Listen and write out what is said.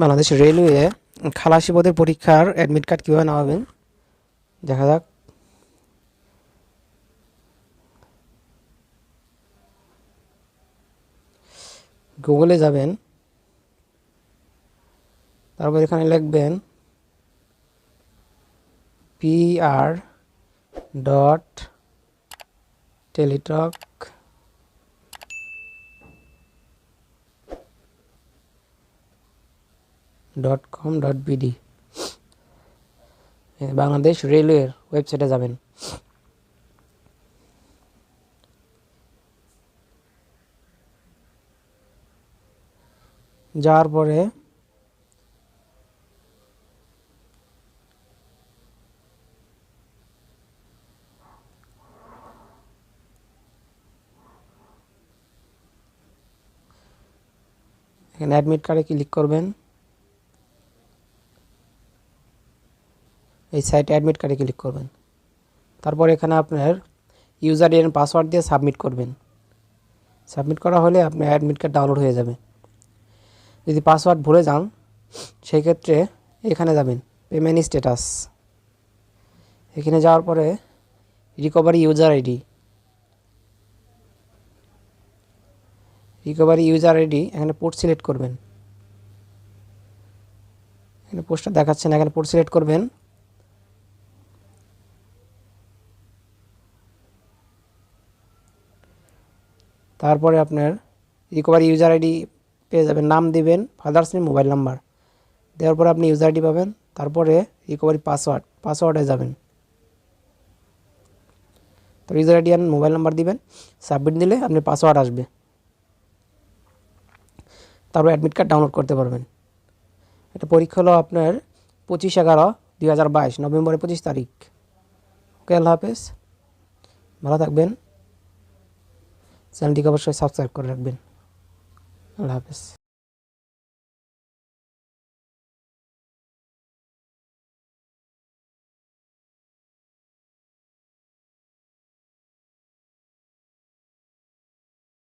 Bangladesh railway খালাসি পদের পরীক্ষার অ্যাডমিট কার্ড কীভাবে নামাবেন দেখা যাক। গুগলে যাবেন। তারপর এখানে লিখবেন P R dot teletalk dot com dot BD Bangladesh রেলওয়ের ওয়েবসাইটে যাবেন। যাওয়ার পরে এখানে অ্যাডমিট কার্ডে ক্লিক করবেন। এই সাইটে অ্যাডমিট কার্ডে ক্লিক করবেন। তারপর এখানে আপনার ইউজার এন পাসওয়ার্ড দিয়ে সাবমিট করবেন। সাবমিট করা হলে আপনার অ্যাডমিট কার্ড ডাউনলোড হয়ে যাবে। যদি পাসওয়ার্ড ভুলে যান সেই ক্ষেত্রে এখানে যাবেন পেমেন্ট স্ট্যাটাস এখানে যাওয়ার পরে recovery user ID recovery user ID এখানে পোর্ট সিলেক্ট করবেন। এখানে পোস্টটা দেখাচ্ছে না, এখানে পোর্ট সিলেক্ট করবেন। তারপরে আপনার রিকভারি ইউজার আইডি পেয়ে যাবেন, নাম দিবেন ফাদার্স নেম মোবাইল নাম্বার দেওয়ার পরে আপনি ইউজার আইডি পাবেন, তারপরে রিকভারি পাসওয়ার্ড পাসওয়ার্ডে যাবেন। তো ইউজার আইডি আর মোবাইল নাম্বার দিবেন সাবমিট দিলে আপনি পাসওয়ার্ড আসবে। তারপর অ্যাডমিট কার্ড ডাউনলোড করতে পারবেন। এটা পরীক্ষা হলো আপনার পঁচিশ এগারো দুই হাজার বাইশ, নভেম্বরের পঁচিশ তারিখ। ওকে, আল্লাহ হাফেজ। ভালো থাকবেন। চ্যানেলটিকে অবশ্যই সাবস্ক্রাইব করে রাখবেন। আল্লাহ হাফেজ।